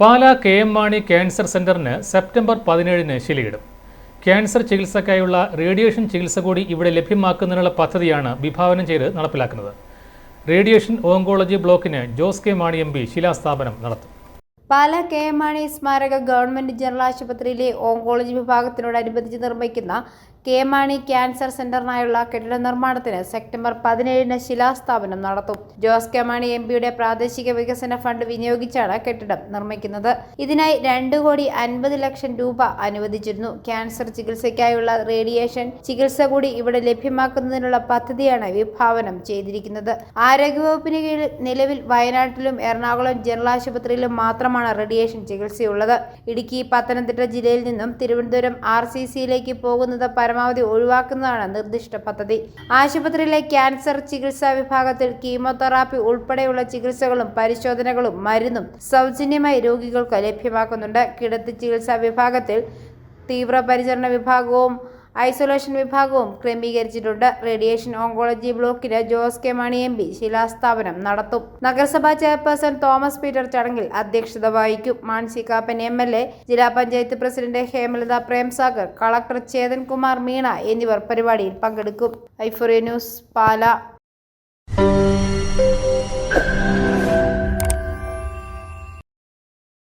Pala K M Mani cancer സെന്ററിന് September പതിനേഴിന് ശിലയിടും. Cancer ചികിത്സയ്ക്കായുള്ള radiation ചികിത്സ കൂടി ഇവിടെ ലഭ്യമാക്കുന്നതിനുള്ള പദ്ധതിയാണ് വിഭാവനം ചെയ്ത് നടപ്പിലാക്കുന്നത്. റേഡിയേഷൻ ഓങ്കോളജി ബ്ലോക്കിന് Jose K Mani M P ശിലാസ്ഥാപനം നടത്തും. പാലാ കെ എം മാണി സ്മാരക ഗവൺമെന്റ് ജനറൽ ആശുപത്രിയിലെ ഓങ്കോളജി വിഭാഗത്തിനോടനുബന്ധിച്ച് നിർമ്മിക്കുന്ന കെ എം മാണി ക്യാൻസർ സെന്ററിനായുള്ള കെട്ടിട നിർമ്മാണത്തിന് സെപ്റ്റംബർ പതിനേഴിന് ശിലാസ്ഥാപനം നടത്തും. ജോസ് കെ മാണി എം പിയുടെ പ്രാദേശിക വികസന ഫണ്ട് വിനിയോഗിച്ചാണ് കെട്ടിടം നിർമ്മിക്കുന്നത്. ഇതിനായി രണ്ട് കോടി അൻപത് ലക്ഷം രൂപ അനുവദിച്ചിരുന്നു. ക്യാൻസർ ചികിത്സയ്ക്കായുള്ള റേഡിയേഷൻ ചികിത്സ കൂടി ഇവിടെ ലഭ്യമാക്കുന്നതിനുള്ള പദ്ധതിയാണ് വിഭാവനം ചെയ്തിരിക്കുന്നത്. ആരോഗ്യവകുപ്പിന് കീഴിൽ നിലവിൽ വയനാട്ടിലും എറണാകുളം ജനറൽ ആശുപത്രിയിലും മാത്രമാണ് റേഡിയേഷൻ ചികിത്സയുള്ളത്. ഇടുക്കി പത്തനംതിട്ട ജില്ലയിൽ നിന്നും തിരുവനന്തപുരം ആർ സി സിയിലേക്ക് പോകുന്നത് പരമാവധി ഒഴിവാക്കുന്നതാണ് നിർദ്ദിഷ്ട പദ്ധതി. ആശുപത്രിയിലെ ക്യാൻസർ ചികിത്സാ വിഭാഗത്തിൽ കീമോതെറാപ്പി ഉൾപ്പെടെയുള്ള ചികിത്സകളും പരിശോധനകളും മരുന്നും സൗജന്യമായി രോഗികൾക്ക് ലഭ്യമാക്കുന്നുണ്ട്. കിടത്തി ചികിത്സാ വിഭാഗത്തിൽ തീവ്രപരിചരണ വിഭാഗവും ഐസൊലേഷൻ വിഭാഗവും ക്രമീകരിച്ചിട്ടുണ്ട്. റേഡിയേഷൻ ഓങ്കോളജി ബ്ലോക്കിന് Jose K Mani M P ശിലാസ്ഥാപനം നടത്തും. നഗരസഭാ ചെയർപേഴ്സൺ തോമസ് പീറ്റർ ചടങ്ങിൽ അധ്യക്ഷത വഹിക്കും. Mansi Kappan M L A ജില്ലാ പഞ്ചായത്ത് പ്രസിഡന്റ് ഹേമലത പ്രേംസാഗർ കളക്ടർ ചേതൻ കുമാർ മീണ എന്നിവർ പരിപാടിയിൽ പങ്കെടുക്കും. ഐഫോറിയ ന്യൂസ് പാല.